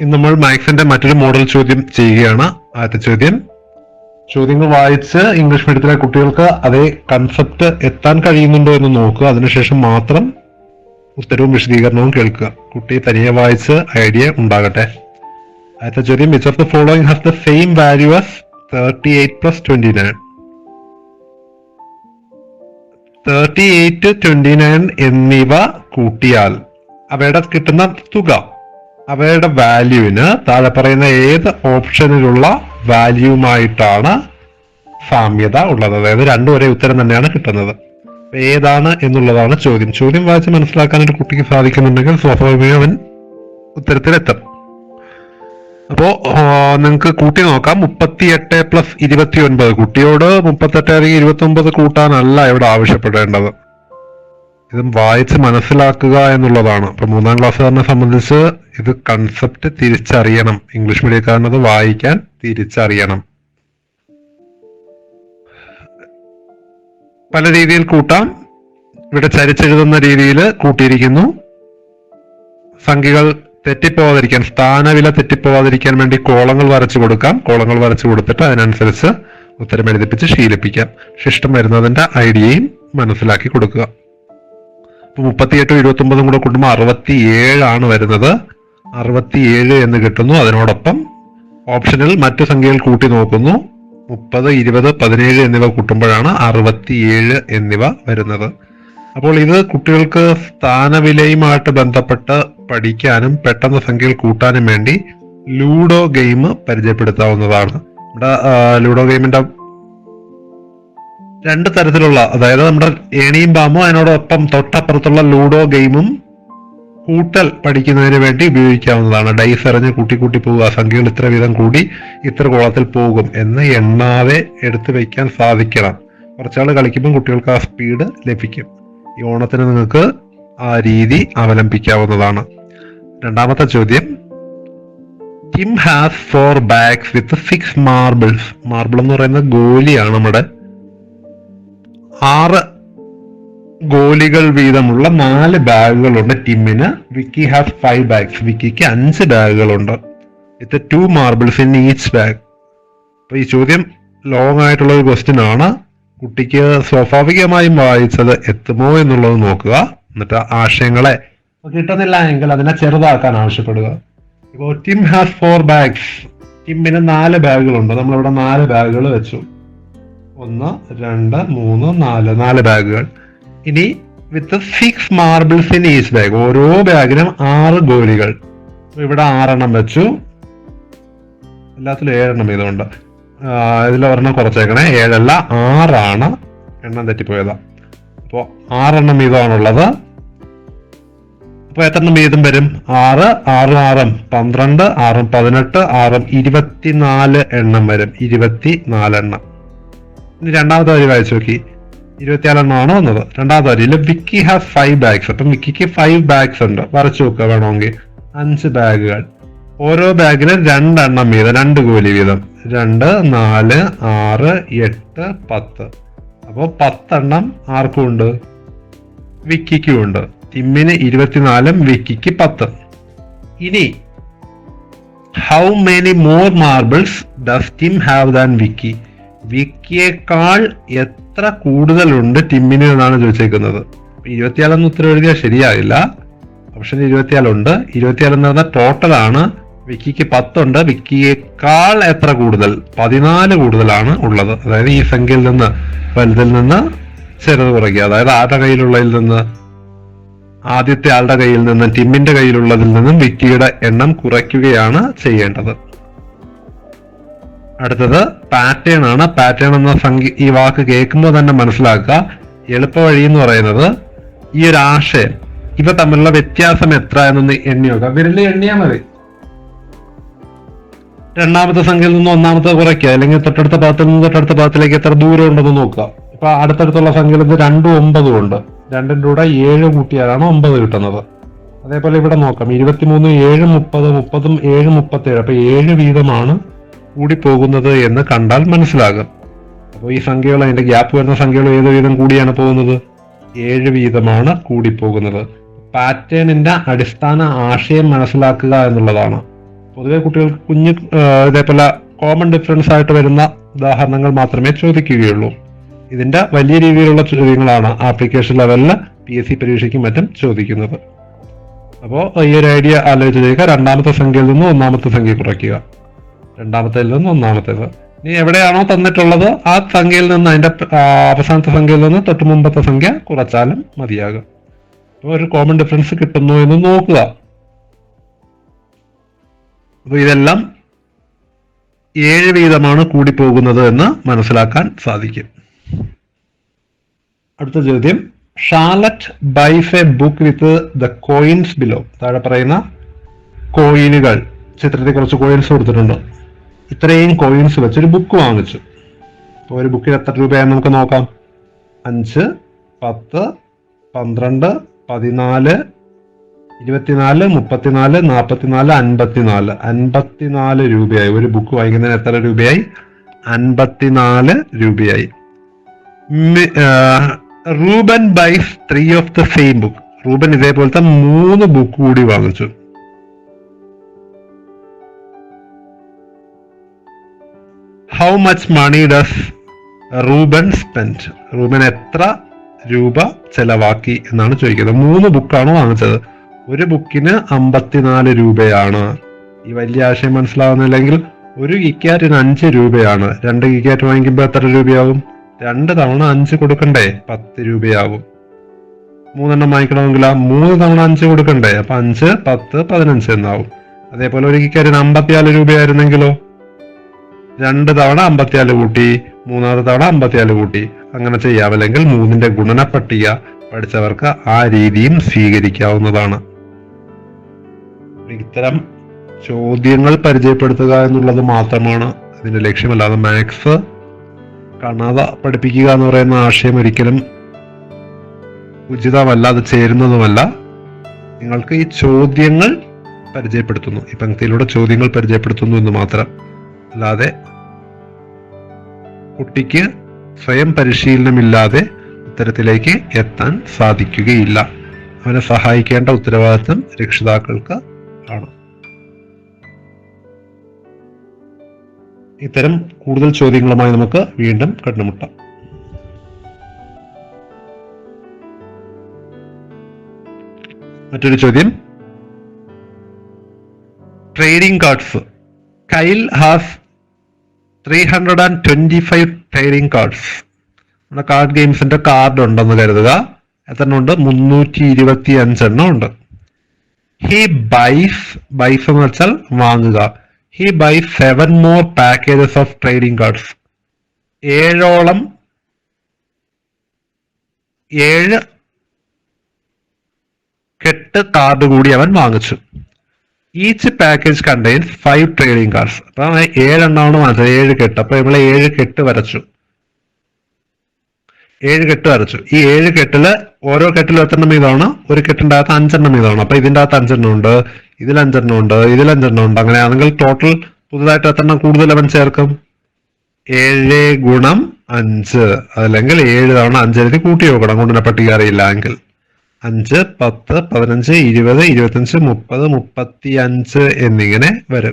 ഇന്ന് നമ്മൾ മാത്സിന്റെ മറ്റൊരു മോഡൽ ചോദ്യം ചെയ്യുകയാണ്. ആദ്യത്തെ ചോദ്യം. ചോദ്യങ്ങൾ വായിച്ച് ഇംഗ്ലീഷ് മീഡിയത്തിലെ കുട്ടികൾക്ക് അതേ കൺസെപ്റ്റ് എത്താൻ കഴിയുന്നുണ്ടോ എന്ന് നോക്കുക. അതിനുശേഷം മാത്രം ഉത്തരവും വിശദീകരണവും കേൾക്കുക. കുട്ടി തനിയെ വായിച്ച് ഐഡിയ ഉണ്ടാകട്ടെ. ആദ്യത്തെ ചോദ്യം. Which of the following has the same value as thirty eight plus twenty nine thirty eight twenty nine എന്നിവ കൂട്ടിയാൽ അവയുടെ കിട്ടുന്ന തുക അവയുടെ വാല്യൂവിന് താഴെ പറയുന്ന ഏത് ഓപ്ഷനിലുള്ള വാല്യൂമായിട്ടാണ് സാമ്യത ഉള്ളത്? അതായത് രണ്ടും ഒരേ ഉത്തരം തന്നെയാണ് കിട്ടുന്നത്. ഏതാണ് എന്നുള്ളതാണ് ചോദ്യം. ചോദ്യം വായിച്ച് മനസ്സിലാക്കാൻ ഒരു കുട്ടിക്ക് സാധിക്കുന്നുണ്ടെങ്കിൽ സ്വാഭാവികമായി അവൻ ഉത്തരത്തിലെത്തും. അപ്പോ നിങ്ങൾക്ക് കൂട്ടി നോക്കാം. മുപ്പത്തി എട്ട് പ്ലസ് ഇരുപത്തി ഒൻപത് കുട്ടിയോട് മുപ്പത്തെട്ട് അല്ലെങ്കിൽ ഇരുപത്തി ഒമ്പത് കൂട്ടാനല്ല ഇവിടെ ആവശ്യപ്പെടേണ്ടത്. ഇത് വായിച്ച് മനസ്സിലാക്കുക എന്നുള്ളതാണ്. ഇപ്പൊ മൂന്നാം ക്ലാസ്സുകാരനെ സംബന്ധിച്ച് ഇത് കൺസെപ്റ്റ് തിരിച്ചറിയണം. ഇംഗ്ലീഷ് മീഡിയക്കാരനത് വായിക്കാൻ തിരിച്ചറിയണം. പല രീതിയിൽ കൂട്ടാം. ഇവിടെ ചരിച്ചെഴുതുന്ന രീതിയിൽ കൂട്ടിയിരിക്കുന്നു. സംഖ്യകൾ തെറ്റിപ്പോവാതിരിക്കാൻ സ്ഥാനവില തെറ്റിപ്പോവാതിരിക്കാൻ വേണ്ടി കോളങ്ങൾ വരച്ചു കൊടുക്കാം. കോളങ്ങൾ വരച്ചു കൊടുത്തിട്ട് അതിനനുസരിച്ച് ഉത്തരം എഴുതിപ്പിച്ച് ശീലിപ്പിക്കാം. ശിഷ്ടം വരുന്നതിന്റെ ഐഡിയയും മനസ്സിലാക്കി കൊടുക്കുക. മുപ്പത്തിയെട്ടും ഇരുപത്തി ഒമ്പതും കൂടെ കൂട്ടുമ്പോൾ അറുപത്തി ഏഴാണ് വരുന്നത്. അറുപത്തിയേഴ് എന്ന് കിട്ടുന്നു. അതിനോടൊപ്പം ഓപ്ഷനിൽ മറ്റു സംഖ്യകൾ കൂട്ടി നോക്കുന്നു. മുപ്പത് ഇരുപത് പതിനേഴ് എന്നിവ കൂട്ടുമ്പോഴാണ് അറുപത്തിയേഴ് എന്നിവ വരുന്നത്. അപ്പോൾ ഇത് കുട്ടികൾക്ക് സ്ഥാനവിലയുമായിട്ട് ബന്ധപ്പെട്ട് പഠിക്കാനും പെട്ടെന്ന് സംഖ്യകൾ കൂട്ടാനും വേണ്ടി ലൂഡോ ഗെയിം പരിചയപ്പെടുത്താവുന്നതാണ്. നമ്മുടെ ലൂഡോ ഗെയിമിന്റെ രണ്ട് തരത്തിലുള്ള അതായത് നമ്മുടെ ഏണിയും പാമ്പും അതിനോടൊപ്പം തൊട്ടപ്പുറത്തുള്ള ലൂഡോ ഗെയിമും കൂട്ടൽ പഠിക്കുന്നതിന് വേണ്ടി ഉപയോഗിക്കാവുന്നതാണ്. ഡൈസ് എറിഞ്ഞ് കൂട്ടി കൂട്ടി പോവുക സംഖ്യകൾ ഇത്ര വീതം കൂടി ഇത്ര കോളത്തിൽ പോകും എന്ന് എണ്ണാതെ എടുത്തു വയ്ക്കാൻ സാധിക്കണം. കുറച്ചാൾ കളിക്കുമ്പോൾ കുട്ടികൾക്ക് ആ സ്പീഡ് ലഭിക്കും. ഈ ഓണത്തിന് നിങ്ങൾക്ക് ആ രീതി അവലംബിക്കാവുന്നതാണ്. രണ്ടാമത്തെ ചോദ്യം. Tim has four bags with six marbles marble എന്ന് പറയുന്ന ഗോലിയാണ് നമ്മുടെ ആറ് ഗോലികൾ വീതമുള്ള നാല് ബാഗുകളുണ്ട് ടിമ്മിന് വിക്കി ഹാസ് ഫൈവ് ബാഗ്സ്. വിക്കിക്ക് അഞ്ച് ബാഗുകളുണ്ട്. With two marbles in each bag. അപ്പൊ ഈ ചോദ്യം ലോങ് ആയിട്ടുള്ള ഒരു ക്വസ്റ്റ്യൻ ആണ്. കുട്ടിക്ക് സ്വാഭാവികമായും വായിച്ചത് എത്തുമോ എന്നുള്ളത് നോക്കുക. എന്നിട്ട് ആശയങ്ങളെ കിട്ടുന്നില്ല എങ്കിൽ അതിനെ ചെറുതാക്കാൻ ആവശ്യപ്പെടുക. ഇപ്പോൾ ടിം ഹാസ് ഫോർ ബാഗ്സ് ടിമ്മിന് നാല് ബാഗുകളുണ്ട്. നമ്മളിവിടെ നാല് ബാഗുകൾ വെച്ചു. ഒന്ന് രണ്ട് മൂന്ന് നാല്. നാല് ബാഗുകൾ. ഇനി with six marbles in each bag ഓരോ ബാഗിനും ആറ് ഗോലികൾ. ഇവിടെ ആറെണ്ണം വെച്ചു. എല്ലാത്തിലും ഏഴെണ്ണം വീതമുണ്ട് ഇതിൽ ഒരെണ്ണം കുറച്ചേക്കണേ. ഏഴല്ല ആറാണ്. എണ്ണം തെറ്റിപ്പോയതാ. അപ്പോൾ ആറെണ്ണം വീതമാണുള്ളത് എത്ര എത്രണ്ണം വീതം വരും? ആറ് ആറ് ആറും. പന്ത്രണ്ട് ആറും പതിനെട്ട് ആറും ഇരുപത്തിനാല് എണ്ണം വരും. ഇരുപത്തിനാലെണ്ണം. ഇനി രണ്ടാമത്തെ വരി വായിച്ചു നോക്കി. ഇരുപത്തിനാലെണ്ണമാണ് വന്നത് രണ്ടാമത്തെ വരിയിൽ വിക്കി ഹാസ് ഫൈവ് ബാഗ്സ്. അപ്പം വിക്കിക്ക് ഫൈവ് ബാഗ്സ് ഉണ്ട്. വരച്ചു നോക്കുക വേണമെങ്കിൽ. അഞ്ച് ബാഗുകൾ. ഓരോ ബാഗിന് രണ്ടെണ്ണം വീതം രണ്ട് കൂലി വീതം. രണ്ട് നാല് ആറ് എട്ട് പത്ത്. അപ്പോൾ പത്തെണ്ണം ആർക്കും ഉണ്ട്? വിക്കിക്കും ഉണ്ട്. ടിമ്മിന് ഇരുപത്തിനാലും വിക്കിക്ക് പത്ത്. ഇനി how many more marbles does Tim have than Vicky വിക്കിയേക്കാൾ എത്ര കൂടുതലുണ്ട് ടിമ്മിന് എന്നാണ് ചോദിച്ചേക്കുന്നത്. ഇരുപത്തിയാലെന്ന് ഉത്തരം എഴുതിയാൽ ശരിയാകില്ല ഓപ്ഷൻ ഇരുപത്തിയാലുണ്ട് ഇരുപത്തിയാലെന്ന് പറഞ്ഞാൽ ടോട്ടൽ ആണ്. വിക്കിക്ക് പത്തുണ്ട്. വിക്കിയേക്കാൾ എത്ര കൂടുതൽ? പതിനാല് കൂടുതലാണ് ഉള്ളത്. അതായത് ഈ സംഖ്യയിൽ നിന്ന് വലുതിൽ നിന്ന് ചെറുത് കുറയ്ക്കുക. അതായത് ആരുടെ കയ്യിലുള്ളതിൽ നിന്ന്? ആദ്യത്തെ ആളുടെ കയ്യിൽ നിന്ന് ടിമ്മിന്റെ കയ്യിലുള്ളതിൽ നിന്നും വിക്കിയുടെ എണ്ണം കുറയ്ക്കുകയാണ് ചെയ്യേണ്ടത്. അടുത്തത് പാറ്റേൺ ആണ്. പാറ്റേൺ എന്ന സംഖ്യ ഈ വാക്ക് കേൾക്കുമ്പോൾ തന്നെ മനസ്സിലാക്കുക. എളുപ്പവഴി എന്ന് പറയുന്നത് ഈ ഒരു ആശയം. ഇവ തമ്മിലുള്ള വ്യത്യാസം എത്ര എന്നൊന്ന് എണ്ണി നോക്കുക. വിരലിൽ എണ്ണിയാൽ മതി. രണ്ടാമത്തെ സംഖ്യയിൽ നിന്ന് ഒന്നാമത്തെ കുറയ്ക്കുക. അല്ലെങ്കിൽ തൊട്ടടുത്ത ഭാഗത്തിൽ നിന്ന് തൊട്ടടുത്ത ഭാഗത്തിലേക്ക് എത്ര ദൂരം ഉണ്ടെന്ന് നോക്കുക. ഇപ്പൊ അടുത്തടുത്തുള്ള സംഖ്യയിൽ നിന്ന് രണ്ടും ഒമ്പതും ഉണ്ട്. രണ്ടിന്റെ കൂടെ ഏഴ് കൂട്ടിയാലാണ് ഒമ്പത് കിട്ടുന്നത്. അതേപോലെ ഇവിടെ നോക്കാം. ഇരുപത്തിമൂന്ന് ഏഴ് മുപ്പത് മുപ്പതും ഏഴ് മുപ്പത്തേഴ്. അപ്പൊ ഏഴ് വീതമാണ് കൂടി പോകുന്നത് എന്ന് കണ്ടാൽ മനസ്സിലാകും. അപ്പോൾ ഈ സംഖ്യകൾ അതിന്റെ ഗ്യാപ്പ് വരുന്ന സംഖ്യകൾ ഏത് വീതം കൂടിയാണ് പോകുന്നത്? ഏഴ് വീതമാണ് കൂടി പോകുന്നത് പാറ്റേണിന്റെ അടിസ്ഥാന ആശയം മനസ്സിലാക്കുക എന്നുള്ളതാണ്. പൊതുവെ കുട്ടികൾക്ക് കുഞ്ഞ് ഇതേപോലെ കോമൺ ഡിഫറൻസ് ആയിട്ട് വരുന്ന ഉദാഹരണങ്ങൾ മാത്രമേ ചോദിക്കുകയുള്ളൂ. ഇതിന്റെ വലിയ രീതിയിലുള്ള ചോദ്യങ്ങളാണ് ആപ്ലിക്കേഷൻ ലെവലിൽ പി എസ് സി പരീക്ഷയ്ക്കും മറ്റും ചോദിക്കുന്നത്. അപ്പോൾ ഈ ഒരു ഐഡിയ ആലോചിച്ച് ചെയ്യുക രണ്ടാമത്തെ സംഖ്യയിൽ നിന്ന് ഒന്നാമത്തെ സംഖ്യ കുറയ്ക്കുക. രണ്ടാമത്തേൽ നിന്ന് ഒന്നാമത്തേത്. നീ എവിടെയാണോ തന്നിട്ടുള്ളത് ആ സംഖ്യയിൽ നിന്ന് അതിന്റെ അവസാനത്തെ സംഖ്യയിൽ നിന്ന് തൊട്ട് മുമ്പത്തെ സംഖ്യ കുറച്ചാലും മതിയാകും. അപ്പോൾ ഒരു കോമൺ ഡിഫറൻസ് കിട്ടുന്നു എന്ന് നോക്കുക. അപ്പോൾ ഇതെല്ലാം ഏഴ് വീതമാണ് കൂടി പോകുന്നത് എന്ന് മനസ്സിലാക്കാൻ സാധിക്കും. അടുത്ത ചോദ്യം. Charlotte buys a book with the coins below താഴെ പറയുന്ന കോയിനുകൾ ചിത്രത്തിൽ കുറച്ച് കോയിൻസ് കൊടുത്തിട്ടുണ്ട്. ഇത്രയും കോയിൻസ് വെച്ച് ഒരു ബുക്ക് വാങ്ങിച്ചു. അപ്പോൾ ഒരു ബുക്കിന് എത്ര രൂപയാണെന്ന് നമുക്ക് നോക്കാം? അഞ്ച് പത്ത് പന്ത്രണ്ട് പതിനാല് ഇരുപത്തിനാല് മുപ്പത്തിനാല് നാൽപ്പത്തിനാല് അൻപത്തിനാല്. അൻപത്തിനാല് രൂപയായി. ഒരു ബുക്ക് വാങ്ങിക്കുന്നതിന് എത്ര രൂപയായി? അൻപത്തിനാല് രൂപയായി. Ruben buys three of the same book Ruben ഇതേപോലത്തെ മൂന്ന് ബുക്ക് കൂടി വാങ്ങിച്ചു. How much money does Ruben spend Ruben എത്ര രൂപ ചെലവാക്കി എന്നാണ് ചോദിക്കുന്നത്. മൂന്ന് ബുക്കാണ് വാങ്ങിച്ചത്. ഒരു ബുക്കിന് അമ്പത്തിനാല് രൂപയാണ്. ഈ വലിയ ആശയം മനസ്സിലാവുന്നില്ലെങ്കിൽ ഒരു കിക്കാറ്റിന് അഞ്ച് രൂപയാണ്. രണ്ട് കിക്കാറ്റ് വാങ്ങിക്കുമ്പോൾ എത്ര രൂപയാവും? രണ്ട് തവണ അഞ്ച് കൊടുക്കണ്ടേ? പത്ത് രൂപയാവും. മൂന്നെണ്ണം വാങ്ങിക്കണമെങ്കിൽ മൂന്ന് തവണ അഞ്ച് കൊടുക്കണ്ടേ? അപ്പൊ അഞ്ച് പത്ത് പതിനഞ്ച് എന്നാവും. അതേപോലെ ഒരു കിക്കാറ്റിന് അമ്പത്തിനാല് രൂപയായിരുന്നെങ്കിലോ? രണ്ട് തവണ അമ്പത്തിയാൽ കൂട്ടി മൂന്നാമത്തെ തവണ അമ്പത്തിയാൽ കൂട്ടി. അങ്ങനെ ചെയ്യാം അല്ലെങ്കിൽ മൂന്നിന്റെ ഗുണന പട്ടിക പഠിച്ചവർക്ക് ആ രീതിയും സ്വീകരിക്കാവുന്നതാണ്. ഇത്തരം ചോദ്യങ്ങൾ പരിചയപ്പെടുത്തുക എന്നുള്ളത് മാത്രമാണ് അതിന്റെ ലക്ഷ്യമല്ലാതെ മാത്സ് കാണാതെ പഠിപ്പിക്കുക എന്ന് പറയുന്ന ആശയം ഒരിക്കലും ഉചിതമല്ല അത് ചേരുന്നതുമല്ല. നിങ്ങൾക്ക് ഈ ചോദ്യങ്ങൾ പരിചയപ്പെടുത്തുന്നു. ഈ പങ്ക്തിയിലൂടെ ചോദ്യങ്ങൾ പരിചയപ്പെടുത്തുന്നു എന്ന് മാത്രം. അല്ലാതെ കുട്ടിക്ക് സ്വയം പരിശീലനമില്ലാതെ ഉത്തരത്തിലേക്ക് എത്താൻ സാധിക്കുകയില്ല. അവനെ സഹായിക്കേണ്ട ഉത്തരവാദിത്വം രക്ഷിതാക്കൾക്ക് ആണ്. ഇത്തരം കൂടുതൽ ചോദ്യങ്ങളുമായി നമുക്ക് വീണ്ടും കണ്ടുമുട്ടാം മറ്റൊരു ചോദ്യം. Trading cards. Kyle has three hundred and twenty five trading cards നമ്മുടെ കാർഡ് ഗെയിംസിന്റെ കാർഡ് ഉണ്ടെന്ന് കരുതുക. എത്ര ഉണ്ട്? മുന്നൂറ്റി ഇരുപത്തി അഞ്ചെണ്ണം ഉണ്ട്. ഹി ബൈസ് ബൈസ് എന്ന് വെച്ചാൽ വാങ്ങുക. He buy seven more packages of trading cards ഏഴോളം ഏഴ് കെട്ട് കാർഡ് കൂടി അവൻ വാങ്ങിച്ചു. Each package contains five trading cards അപ്പം ഏഴെണ്ണമാണ് വാങ്ങിച്ചത്. ഏഴ് കെട്ട്. അപ്പൊ നമ്മൾ ഏഴ് കെട്ട് വരച്ചു. ഏഴ് കെട്ട് വരച്ചു. ഈ ഏഴ് കെട്ടിൽ ഓരോ കെട്ടിലും എത്രണ്ണം വീതമാണ്? ഒരു കെട്ടിന്റെ അകത്ത് അഞ്ചെണ്ണം വീതമാണ്. അപ്പൊ ഇതിന്റെ അകത്ത് അഞ്ചെണ്ണം ഉണ്ട്. ഇതിൽ അഞ്ചെണ്ണം ഉണ്ട്. ഇതിൽ അഞ്ചെണ്ണം ഉണ്ട്. അങ്ങനെയാണെങ്കിൽ ടോട്ടൽ പുതുതായിട്ട് എത്രണ്ണം കൂടുതൽ അവൻ ചേർക്കും? ഏഴ് ഗുണം അഞ്ച്. അല്ലെങ്കിൽ ഏഴ് തവണ അഞ്ചെഴുതി കൂട്ടി നോക്കണം. ഗുണന പട്ടിക അറിയില്ല എങ്കിൽ. അഞ്ച് പത്ത് പതിനഞ്ച് ഇരുപത് ഇരുപത്തഞ്ച് മുപ്പത് മുപ്പത്തി അഞ്ച് എന്നിങ്ങനെ വരും.